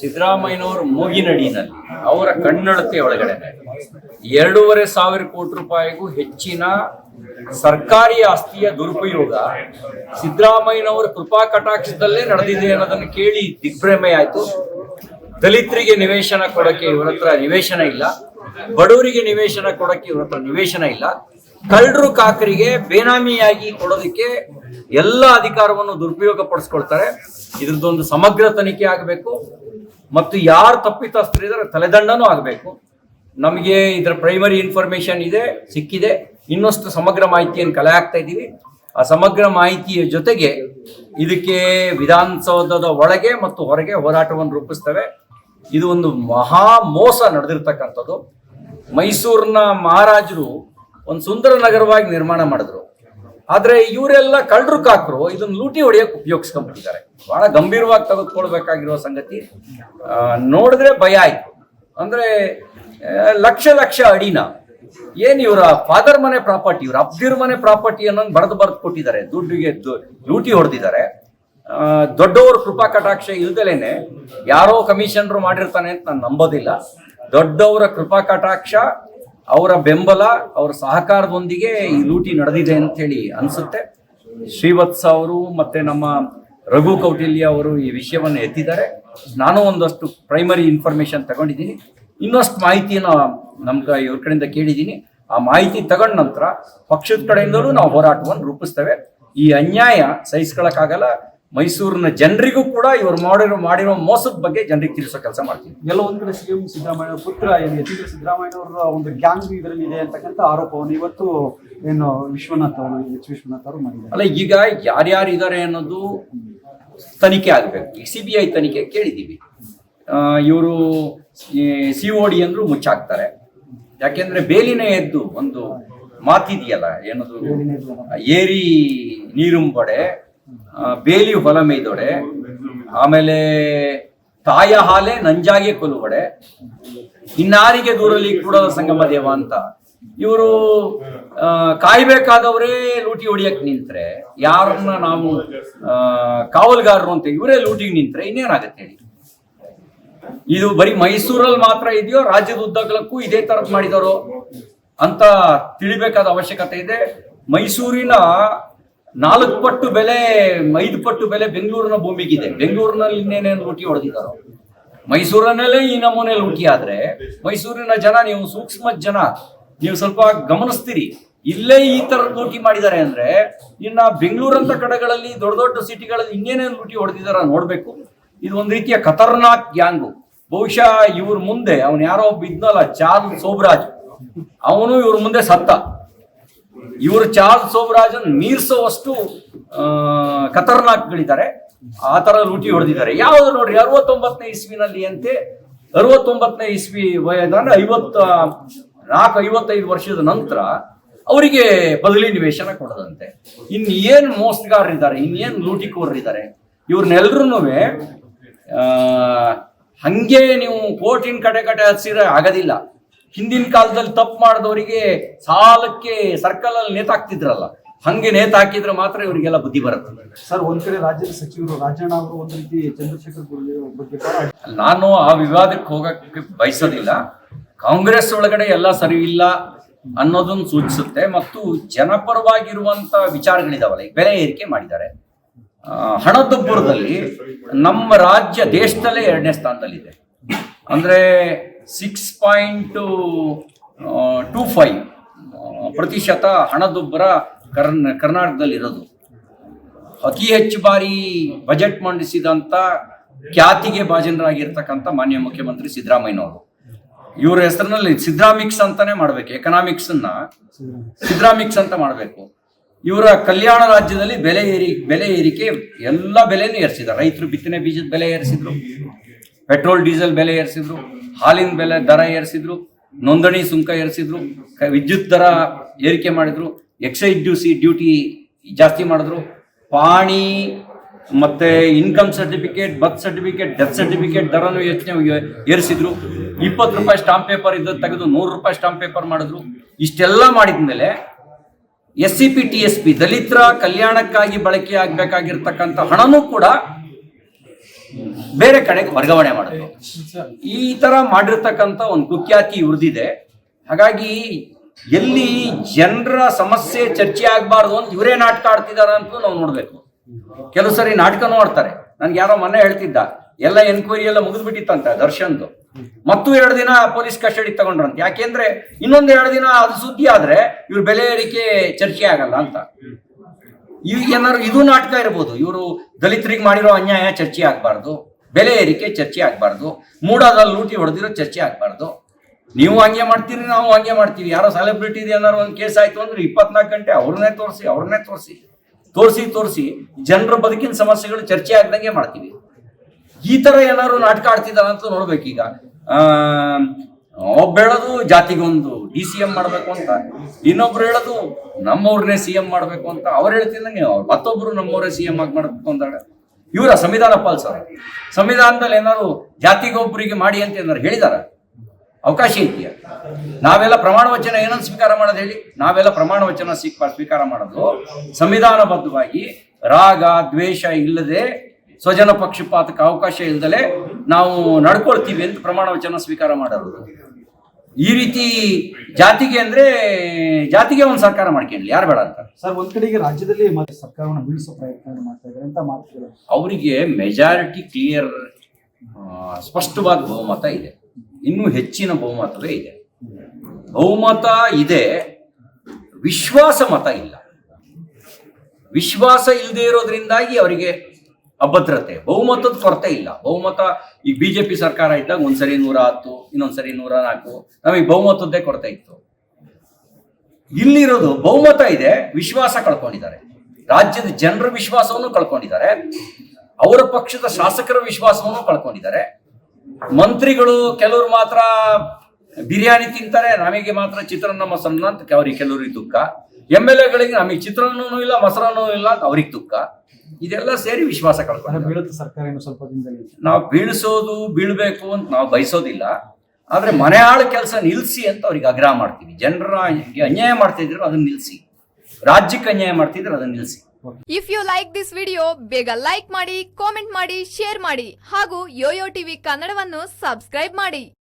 ಸಿದ್ದರಾಮಯ್ಯನವರ ಮೂಗಿನಡಿನಲ್ಲಿ ಅವರ ಕಣ್ಣಳತೆ ಒಳಗಡೆ. ಎರಡೂವರೆ ಸಾವಿರ ಕೋಟಿ ರೂಪಾಯಿಗೂ ಹೆಚ್ಚಿನ ಸರ್ಕಾರಿ ಆಸ್ತಿಯ ದುರುಪಯೋಗ ಸಿದ್ದರಾಮಯ್ಯನವರ ಕೃಪಾ ಕಟಾಕ್ಷದಲ್ಲೇ ನಡೆದಿದೆ ಅನ್ನೋದನ್ನು ಕೇಳಿ ದಿಗ್ಭ್ರಮೆ ಆಯಿತು. ದಲಿತರಿಗೆ ನಿವೇಶನ ಕೊಡಕ್ಕೆ ಇವರ ಹತ್ರ ನಿವೇಶನ ಇಲ್ಲ. ಬಡವರಿಗೆ ನಿವೇಶನ ಕೊಡಕ್ಕೆ ಇವರ ಹತ್ರ ನಿವೇಶನ ಇಲ್ಲ. ಕಳ್ಳರು ಕಾಕರಿಗೆ ಬೇನಾಮಿಯಾಗಿ ಕೊಡೋದಕ್ಕೆ ಎಲ್ಲ ಅಧಿಕಾರವನ್ನು ದುರುಪಯೋಗ ಪಡಿಸ್ಕೊಳ್ತಾರೆ. ಇದ್ರದ್ದೊಂದು ಸಮಗ್ರ ತನಿಖೆ ಆಗಬೇಕು. ಮತ್ತು ಯಾರು ತಪ್ಪಿತಸ್ಥರಿದ್ದಾರೆ ತಲೆದಂಡನೂ ಆಗಬೇಕು. ನಮಗೆ ಇದರ ಪ್ರೈಮರಿ ಇನ್ಫಾರ್ಮೇಶನ್ ಇದೆ, ಸಿಕ್ಕಿದೆ. ಇನ್ನಷ್ಟು ಸಮಗ್ರ ಮಾಹಿತಿಯನ್ನು ಕಲೆ ಹಾಕ್ತಾ ಇದ್ದೀವಿ. ಆ ಸಮಗ್ರ ಮಾಹಿತಿಯ ಜೊತೆಗೆ ಇದಕ್ಕೆ ವಿಧಾನಸೌಧದ ಒಳಗೆ ಮತ್ತು ಹೊರಗೆ ಹೋರಾಟವನ್ನು ರೂಪಿಸ್ತವೆ. ಇದು ಒಂದು ಮಹಾ ಮೋಸ ನಡೆದಿರ್ತಕ್ಕಂಥದ್ದು. ಮೈಸೂರಿನ ಮಹಾರಾಜರು ಒಂದು ಸುಂದರ ನಗರವಾಗಿ ನಿರ್ಮಾಣ ಮಾಡಿದ್ರು. ಆದ್ರೆ ಇವರೆಲ್ಲ ಕಳ್ಳರು ಕಾಕರು, ಇದನ್ನ ಲೂಟಿ ಹೊಡೆಯಕ್ಕೆ ಉಪಯೋಗಿಸ್ಕೊಂಡ್ಬಿಟ್ಟಿದ್ದಾರೆ. ಬಹಳ ಗಂಭೀರವಾಗಿ ತೆಗೆದುಕೊಳ್ಬೇಕಾಗಿರೋ ಸಂಗತಿ. ನೋಡಿದ್ರೆ ಭಯ ಆಯ್ತು. ಅಂದ್ರೆ ಲಕ್ಷ ಲಕ್ಷ ಅಡಿನ. ಏನ್ ಇವರ ಫಾದರ್ ಮನೆ ಪ್ರಾಪರ್ಟಿ ಇವ್ರ ಅಬ್ದಿರ್ ಮನೆ ಪ್ರಾಪರ್ಟಿ ಅನ್ನೋದು ಬರೆದು ಬರೆದು ಕೊಟ್ಟಿದ್ದಾರೆ. ದುಡ್ಡಿಗೆ ಲೂಟಿ ಹೊಡೆದಿದ್ದಾರೆ. ದೊಡ್ಡವರು ಕೃಪಾ ಕಟಾಕ್ಷ ಇಲ್ದಲೇನೆ ಯಾರೋ ಕಮಿಷನರು ಮಾಡಿರ್ತಾನೆ ಅಂತ ನಾನು ನಂಬೋದಿಲ್ಲ. ದೊಡ್ಡವರ ಕೃಪಾ ಕಟಾಕ್ಷ ಅವರ ಬೆಂಬಲ, ಅವರ ಸಹಕಾರದೊಂದಿಗೆ ಈ ಲೂಟಿ ನಡೆದಿದೆ ಅಂತ ಹೇಳಿ ಅನ್ಸುತ್ತೆ. ಶ್ರೀವತ್ಸ ಅವರು ಮತ್ತೆ ನಮ್ಮ ರಘು ಕೌಟಿಲ್ಯ ಅವರು ಈ ವಿಷಯವನ್ನು ಎತ್ತಿದ್ದಾರೆ. ನಾನು ಒಂದಷ್ಟು ಪ್ರೈಮರಿ ಇನ್ಫಾರ್ಮೇಶನ್ ತಗೊಂಡಿದ್ದೀನಿ. ಇನ್ನಷ್ಟು ಮಾಹಿತಿಯನ್ನು ನಮ್ಗೆ ಇವ್ರ ಕಡೆಯಿಂದ ಕೇಳಿದ್ದೀನಿ. ಆ ಮಾಹಿತಿ ತಗೊಂಡ ನಂತರ ಪಕ್ಷದ ಕಡೆಯಿಂದಲೂ ನಾವು ಹೋರಾಟವನ್ನು ರೂಪಿಸ್ತೇವೆ. ಈ ಅನ್ಯಾಯ ಸಹಿಸ್ಕೊಳಕ್ಕಾಗಲ್ಲ ಮೈಸೂರಿನ ಜನರಿಗೂ ಕೂಡ ಇವರು ಮಾಡಿರೋ ಮಾಡಿರೋ ಮೋಸದ ಬಗ್ಗೆ ಜನರಿಗೆ ತಿಳಿಸೋ ಕೆಲಸ ಮಾಡ್ತೀವಿ ಎಲ್ಲ ಒಂದು ಕಡೆ ಸಿಎಂ ಸಿದ್ದರಾಮಯ್ಯ ಪುತ್ರ ಏನು ಸಿದ್ದರಾಮಯ್ಯ ಅವರ ಒಂದು ಗ್ಯಾಂಗ್ ಇದರಲ್ಲಿ ಇದೆ ಅಂತಕ್ಕಂಥ ಆರೋಪವನ್ನು ಇವತ್ತು ಏನು ವಿಶ್ವನಾಥ್ ಅವರು ಎಚ್ ವಿಶ್ವನಾಥ್ ಅವರು ಮಾಡಿದ್ದಾರೆ. ಅಲ್ಲ ಈಗ ಯಾರ್ಯಾರು ಇದ್ದಾರೆ ಅನ್ನೋದು ತನಿಖೆ ಆಗಬೇಕು. ಸಿ ಬಿ ಐ ತನಿಖೆ ಕೇಳಿದ್ದೀವಿ. ಇವರು ಸಿ ಒ ಡಿ ಅಂದ್ರು ಮುಚ್ಚಾಕ್ತಾರೆ. ಯಾಕೆಂದ್ರೆ ಬೇಲಿನೇ ಎದ್ದು ಒಂದು ಮಾತಿದೆಯಲ್ಲ ಏನದು? ಏರಿ ನೀರುಂಬಡೆ ಬೇಲಿ ಹೊಲ ಮೇಯ್ದೊಡೆ. ಆಮೇಲೆ ತಾಯ ಹಾಲೆ ನಂಜಾಗೆ ಕೊಲುವಡೆ. ಇನ್ನಾರಿಗೆ ದೂರಲ್ಲಿ ಕೂಡ ಸಂಗಮ ದೇವ ಅಂತ. ಇವರು ಕಾಯ್ಬೇಕಾದವರೇ ಲೂಟಿ ಹೊಡಿಯಕ್ ನಿಂತ್ರೆ. ಯಾರನ್ನ ನಾವು ಕಾವಲ್ಗಾರರು ಅಂತ ಇವರೇ ಲೂಟಿಗೆ ನಿಂತ್ರೆ, ಇನ್ನೇನಾಗತ್ತೆ ಹೇಳಿ? ಇದು ಬರೀ ಮೈಸೂರಲ್ಲಿ ಮಾತ್ರ ಇದೆಯೋ, ರಾಜ್ಯದ ಉದ್ದಗಲಕ್ಕೂ ಇದೇ ತರದ್ ಮಾಡಿದಾರೋ ಅಂತ ತಿಳಿಬೇಕಾದ ಅವಶ್ಯಕತೆ ಇದೆ. ಮೈಸೂರಿನ ನಾಲ್ಕು ಪಟ್ಟು ಬೆಲೆ, ಐದು ಪಟ್ಟು ಬೆಲೆ ಬೆಂಗಳೂರಿನ ಭೂಮಿಗಿದೆ. ಬೆಂಗಳೂರಿನಲ್ಲಿ ಇನ್ನೇನೇನು ಲೂಟಿ ಹೊಡೆದಿದ್ದಾರೋ? ಮೈಸೂರಿನಲ್ಲೇ ಈ ನಮೂನೆ ಲೂಟಿ ಆದ್ರೆ, ಮೈಸೂರಿನ ಜನ, ನೀವು ಸೂಕ್ಷ್ಮ ಜನ, ನೀವು ಸ್ವಲ್ಪ ಗಮನಿಸ್ತೀರಿ. ಇಲ್ಲೇ ಈ ತರ ಲೂಟಿ ಮಾಡಿದ್ದಾರೆ ಅಂದ್ರೆ, ಇನ್ನ ಬೆಂಗಳೂರಂತ ಕಡೆಗಳಲ್ಲಿ, ದೊಡ್ಡ ದೊಡ್ಡ ಸಿಟಿಗಳಲ್ಲಿ ಇನ್ನೇನೇನು ಲೂಟಿ ಹೊಡೆದಿದಾರ ನೋಡ್ಬೇಕು. ಇದು ಒಂದ್ ರೀತಿಯ ಖತರ್ನಾಕ್ ಗ್ಯಾಂಗು. ಬಹುಶಃ ಇವ್ರ ಮುಂದೆ, ಅವನ್ ಯಾರೋ ಒಬ್ಬ ಸೋಬರಾಜ್ ಸೋಬ್ರಾಜ್. ಅವನು ಇವ್ರ ಮುಂದೆ ಸತ್ತ. ಇವರು ಚಾರ್ಲ್ಸ್ ಸೋಮರಾಜನ್ ಮೀರ್ಸೋವಷ್ಟು ಕತರ್ನಾಕ್ಗಳಿದ್ದಾರೆ ಆ ತರ ಲೂಟಿ ಹೊಡೆದಿದ್ದಾರೆ. ಯಾವ್ದು ನೋಡ್ರಿ, ಅರವತ್ತೊಂಬತ್ತನೇ ಇಸ್ವಿನಲ್ಲಿ ಅಂತೆ, ಅರವತ್ತೊಂಬತ್ತನೇ ಇಸ್ವಿ ವಯದ ಐವತ್ತ, ನಾಲ್ಕು ಐವತ್ತೈದು ವರ್ಷದ ನಂತರ ಅವರಿಗೆ ಬದಲಿ ನಿವೇಶನ ಕೊಡದಂತೆ. ಇನ್ ಏನ್ ಮೋಸಗಾರರಿದ್ದಾರೆ ಇನ್ನೇನ್ ಲೂಟಿಕೋರರಿದ್ದಾರೆ ಇವ್ರನ್ನೆಲ್ರೂ ಹಂಗೆ ನೀವು ಕೋರ್ಟಿನ ಕಡೆ ಕಡೆ ಹಚ್ಚಿದ್ರೆ ಆಗೋದಿಲ್ಲ. ಹಿಂದಿನ ಕಾಲದಲ್ಲಿ ತಪ್ಪು ಮಾಡಿದವರಿಗೆ ಸಾಲಕ್ಕೆ ಸರ್ಕಲ್ ಅಲ್ಲಿ ನೇತಾಕ್ತಿದ್ರಲ್ಲ ಹಂಗೆ ನೇತಾಕಿದ್ರೆ ಮಾತ್ರ ಇವರಿಗೆಲ್ಲ ಬುದ್ಧಿ ಬರುತ್ತೆ. ಸರ್ ಒಂದ್ ಕಡೆ ರಾಜ್ಯದ ಸಚಿವರು ರಾಜಣ್ಣ ಅವರು ಒಂದು ರೀತಿ ಚಂದ್ರಶೇಖರ್ ಬಗ್ಗೆ ನಾನು ಆ ವಿವಾದಕ್ಕೆ ಹೋಗಕ್ಕೆ ಬಯಸೋದಿಲ್ಲ. ಕಾಂಗ್ರೆಸ್ ಒಳಗಡೆ ಎಲ್ಲ ಸರಿ ಇಲ್ಲ ಅನ್ನೋದನ್ನು ಸೂಚಿಸುತ್ತೆ ಮತ್ತು ಜನಪರವಾಗಿರುವಂತ ವಿಚಾರಗಳಿದಾವಲ್ಲ ಈಗ ಬೆಲೆ ಏರಿಕೆ ಮಾಡಿದ್ದಾರೆ. ಹಣದುಬ್ಬರದಲ್ಲಿ ನಮ್ಮ ರಾಜ್ಯ ದೇಶದಲ್ಲೇ ಎರಡನೇ ಸ್ಥಾನದಲ್ಲಿದೆ. ಅಂದ್ರೆ ಸಿಕ್ಸ್ ಪಾಯಿಂಟ್ ಟೂ ಫೈವ್ ಪ್ರತಿಶತ ಹಣದುಬ್ಬರ ಕರ್ನ, ಕರ್ನಾಟಕದಲ್ಲಿರೋದು. ಅತಿ ಹೆಚ್ಚು ಬಾರಿ ಬಜೆಟ್ ಮಂಡಿಸಿದಂಥ ಖ್ಯಾತಿಗೆ ಭಾಜನರಾಗಿರ್ತಕ್ಕಂಥ ಮಾನ್ಯ ಮುಖ್ಯಮಂತ್ರಿ ಸಿದ್ದರಾಮಯ್ಯನವರು. ಇವರ ಹೆಸರಿನಲ್ಲಿ ಸಿದ್ರಾಮಿಕ್ಸ್ ಅಂತಾನೆ ಮಾಡ್ಬೇಕು ಎಕನಾಮಿಕ್ಸ್ ಸಿದ್ರಾಮಿಕ್ಸ್ ಅಂತ ಮಾಡಬೇಕು. ಇವರ ಕಲ್ಯಾಣ ರಾಜ್ಯದಲ್ಲಿ ಬೆಲೆ ಏರಿ, ಬೆಲೆ ಏರಿಕೆ ಎಲ್ಲ ಬೆಲೆನೂ ಏರಿಸಿದ್ದಾರೆ. ರೈತರು ಬಿತ್ತನೆ ಬೀಜದ ಬೆಲೆ ಏರಿಸಿದ್ರು. ಪೆಟ್ರೋಲ್, ಡೀಸೆಲ್ ಬೆಲೆ ಏರಿಸಿದ್ರು, ಹಾಲಿನ ಬೆಲೆ ದರ ಏರಿಸಿದ್ರು, ನೋಂದಣಿ ಸುಂಕ ಏರಿಸಿದ್ರು ವಿದ್ಯುತ್ ದರ ಏರಿಕೆ ಮಾಡಿದ್ರು, ಎಕ್ಸೈಸ್ ಡ್ಯೂಸಿ, ಡ್ಯೂಟಿ ಜಾಸ್ತಿ ಮಾಡಿದ್ರು, ಪಾಣಿ ಮತ್ತೆ income certificate, birth certificate, death certificate ದರನು ಯೋಚನೆ ಏರಿಸಿದ್ರು. ಇಪ್ಪತ್ತು ರೂಪಾಯಿ ಸ್ಟಾಂಪ್ ಪೇಪರ್ ಇದ್ದದ್ದು ತೆಗೆದು ನೂರು ರೂಪಾಯಿ ಸ್ಟಾಂಪ್ ಪೇಪರ್ ಮಾಡಿದ್ರು. ಇಷ್ಟೆಲ್ಲ ಮಾಡಿದ ಮೇಲೆ S C P, T S P, ದಲಿತರ ಕಲ್ಯಾಣಕ್ಕಾಗಿ ಬಳಕೆ ಆಗ್ಬೇಕಾಗಿರ್ತಕ್ಕಂಥ ಹಣನೂ ಕೂಡ ಬೇರೆ ಕಡೆಗೆ ವರ್ಗಾವಣೆ ಮಾಡೋದು. ಈ ತರ ಮಾಡಿರ್ತಕ್ಕಂಥ ಒಂದು ಕುಖ್ಯಾತಿ ಇವ್ರದಿದೆ. ಹಾಗಾಗಿ ಎಲ್ಲಿ ಜನರ ಸಮಸ್ಯೆ ಚರ್ಚೆ ಆಗಬಾರ್ದು ಅಂತ ಇವರೇ ನಾಟಕ ಆಡ್ತಿದಾರ ಅಂತ ನಾವು ನೋಡ್ಬೇಕು. ಕೆಲವು ಸರಿ ನಾಟಕನೂ ಆಡ್ತಾರೆ. ನನ್ಗೆ ಯಾರೋ ಮೊನ್ನೆ ಹೇಳ್ತಿದ್ದ, ಎಲ್ಲ ಎನ್ಕ್ವೈರಿ ಎಲ್ಲ ಮುಗಿದ್ಬಿಟ್ಟಿತ್ತಂತೆ ದರ್ಶನ್ದು. ಮತ್ತು ಎರಡು ದಿನ ಪೊಲೀಸ್ ಕಸ್ಟಡಿ ತಗೊಂಡ್ರಂತ. ಯಾಕೆಂದ್ರೆ ಇನ್ನೊಂದ್ ಎರಡು ದಿನ ಅದು ಸುದ್ದಿ ಆದ್ರೆ ಇವ್ರ ಬೆಲೆ ಏರಿಕೆ ಚರ್ಚೆ ಆಗಲ್ಲ ಅಂತ. ಇವ್ ಏನಾದ್ರು ಇದು ನಾಟಕ ಇರ್ಬೋದು. ಇವರು ದಲಿತರಿಗೆ ಮಾಡಿರೋ ಅನ್ಯಾಯ ಚರ್ಚೆ ಆಗಬಾರ್ದು. ಬೆಲೆ ಏರಿಕೆ ಚರ್ಚೆ ಆಗಬಾರ್ದು. ಮೂಡಾದಲ್ಲಿ ಲೂಟಿ ಹೊಡೆದಿರೋ ಚರ್ಚೆ ಆಗಬಾರ್ದು. ನೀವು ಹಂಗೆ ಮಾಡ್ತೀರಿ, ನಾವು ಹಂಗೆ ಮಾಡ್ತೀವಿ. ಯಾರೋ ಸೆಲೆಬ್ರಿಟಿ ಏನಾರು ಒಂದು ಕೇಸ್ ಆಯ್ತು ಅಂದ್ರೆ ಇಪ್ಪತ್ನಾಲ್ಕು ಗಂಟೆ ಅವ್ರನ್ನೇ ತೋರಿಸಿ ಅವ್ರನ್ನೇ ತೋರಿಸಿ. ತೋರಿಸಿ ತೋರಿಸಿ. ಜನರ ಬದುಕಿನ ಸಮಸ್ಯೆಗಳು ಚರ್ಚೆ ಆಗ್ದಂಗೆ ಮಾಡ್ತೀವಿ. ಈ ತರ ಏನಾರು ನಾಟಕ ಆಡ್ತಿದ್ದಾರಂತ ನೋಡ್ಬೇಕೀಗ. ಒಬ್ಬ ಹೇಳೋದು ಜಾತಿಗೊಂದು ಡಿ ಸಿ ಎಂ ಮಾಡಬೇಕು ಅಂತ. ಇನ್ನೊಬ್ರು ಹೇಳೋದು ನಮ್ಮವ್ರನ್ನೇ ಸಿ ಎಂ ಮಾಡಬೇಕು ಅಂತ. ಅವ್ರು ಹೇಳ್ತಿದ್ದಂಗೆ ಮತ್ತೊಬ್ರು ನಮ್ಮವರೇ ಸಿ ಎಂ ಆಗಿ ಮಾಡ್ಬೇಕು ಅಂತಾಳೆ ಇವರ ಸಂವಿಧಾನ ಪಾಲಿಸೋರು ಸಂವಿಧಾನದಲ್ಲಿ ಏನಾದ್ರು ಜಾತಿಗೊಬ್ಬರಿಗೆ ಮಾಡಿ ಅಂತ ಏನಾರು ಹೇಳಿದಾರ? ಅವಕಾಶ ಇದೆಯಾ? ನಾವೆಲ್ಲ ಪ್ರಮಾಣ ವಚನ ಏನನ್ನು ಸ್ವೀಕಾರ ಮಾಡೋದು ಹೇಳಿ? ನಾವೆಲ್ಲ ಪ್ರಮಾಣ ವಚನ ಸ್ವೀಕ- ಸ್ವೀಕಾರ ಮಾಡೋದು. ಸಂವಿಧಾನಬದ್ಧವಾಗಿ ರಾಗ, ದ್ವೇಷ ಇಲ್ಲದೆ ಸ್ವಜನ ಪಕ್ಷಪಾತಕ್ಕೆ ಅವಕಾಶ ಇಲ್ದಲೆ ನಾವು ನಡ್ಕೊಳ್ತೀವಿ ಅಂತ ಪ್ರಮಾಣ ವಚನ ಸ್ವೀಕಾರ ಮಾಡೋದು ಈ ರೀತಿ ಜಾತಿಗೆ ಅಂದ್ರೆ ಜಾತಿಗೆ ಒಂದು ಸರ್ಕಾರ ಮಾಡ್ಕೊಂಡ್ಲಿ ಯಾರು ಬೇಡ ಅಂತ. ಸರ್ ಒಂದ್ ಕಡೆಗೆ ರಾಜ್ಯದಲ್ಲಿ ಮತ್ತೆ ಸರ್ಕಾರವನ್ನು ಬೀಳಿಸೋ ಪ್ರಯತ್ನ ಮಾಡ್ತಾ ಇದ್ದಾರೆ ಅಂತ ಅವರಿಗೆ ಮೆಜಾರಿಟಿ ಕ್ಲಿಯರ್ ಸ್ಪಷ್ಟವಾದ ಬಹುಮತ ಇದೆ. ಇನ್ನೂ ಹೆಚ್ಚಿನ ಬಹುಮತವೇ ಇದೆ. ಬಹುಮತ ಇದೆ ವಿಶ್ವಾಸ ಮತ ಇಲ್ಲ. ವಿಶ್ವಾಸ ಇಲ್ಲದೆ ಇರೋದ್ರಿಂದಾಗಿ ಅವರಿಗೆ ಅಭದ್ರತೆ, ಬಹುಮತದ ಕೊರತೆ ಇಲ್ಲ. ಬಹುಮತ ಈಗ ಬಿಜೆಪಿ ಸರ್ಕಾರ ಇದ್ದಾಗ ಒಂದ್ಸರಿ ನೂರ ಹತ್ತು ಇನ್ನೊಂದ್ಸರಿ ನೂರ ನಾಲ್ಕು ನಮಗೆ ಬಹುಮತದ್ದೇ ಕೊರತೆ ಇತ್ತು. ಇಲ್ಲಿರೋದು ಬಹುಮತ ಇದೆ, ವಿಶ್ವಾಸ ಕಳ್ಕೊಂಡಿದ್ದಾರೆ. ರಾಜ್ಯದ ಜನರ ವಿಶ್ವಾಸವನ್ನು ಕಳ್ಕೊಂಡಿದ್ದಾರೆ, ಅವರ ಪಕ್ಷದ ಶಾಸಕರ ವಿಶ್ವಾಸವನ್ನು ಕಳ್ಕೊಂಡಿದ್ದಾರೆ. ಮಂತ್ರಿಗಳು ಕೆಲವರು ಮಾತ್ರ ಬಿರಿಯಾನಿ ತಿಂತಾರೆ, ನಮಗೆ ಮಾತ್ರ ಚಿತ್ರಾನ್ನ ಮೊಸರನ್ನ ಅಂತ ಅವ್ರಿಗೆ ಕೆಲವರಿಗೆ ದುಃಖ. ಎಂ ಎಲ್ ಎಗಳಿಗೆ ನಮಗೆ ಚಿತ್ರಾನ್ನೂ ಇಲ್ಲ, ಮೊಸರನ್ನೂ ಇಲ್ಲ ಅಂತ ಅವ್ರಿಗೆ ದುಃಖ. ಇದೆಲ್ಲ ಸೇರಿ ವಿಶ್ವಾಸ ಕಳ್ಕೊಂಡು ಸರ್ಕಾರ ಸ್ವಲ್ಪ ದಿನದಲ್ಲಿ. ನಾವು ಬೀಳಿಸೋದು ಬೀಳ್ಬೇಕು ಅಂತ ನಾವು ಬಯಸೋದಿಲ್ಲ. ಆದ್ರೆ ಮನೆ ಆಳು ಕೆಲಸ ನಿಲ್ಸಿ ಅಂತ ಅವ್ರಿಗೆ ಆಗ್ರಹ ಮಾಡ್ತೀವಿ. ಜನರ ಅನ್ಯಾಯ ಮಾಡ್ತಿದ್ರು ಅದನ್ನ ನಿಲ್ಸಿ. ರಾಜ್ಯಕ್ಕೆ ಅನ್ಯಾಯ ಮಾಡ್ತಿದ್ರು ಅದನ್ನ ನಿಲ್ಸಿ. If you like this video ಬೇಗ ಲೈಕ್ ಮಾಡಿ ಕಾಮೆಂಟ್ ಮಾಡಿ ಶೇರ್ ಮಾಡಿ ಹಾಗೂ ಯೋಯೋ ಟಿವಿ ಕನ್ನಡವನ್ನು ಸಬ್ಸ್ಕ್ರೈಬ್ ಮಾಡಿ.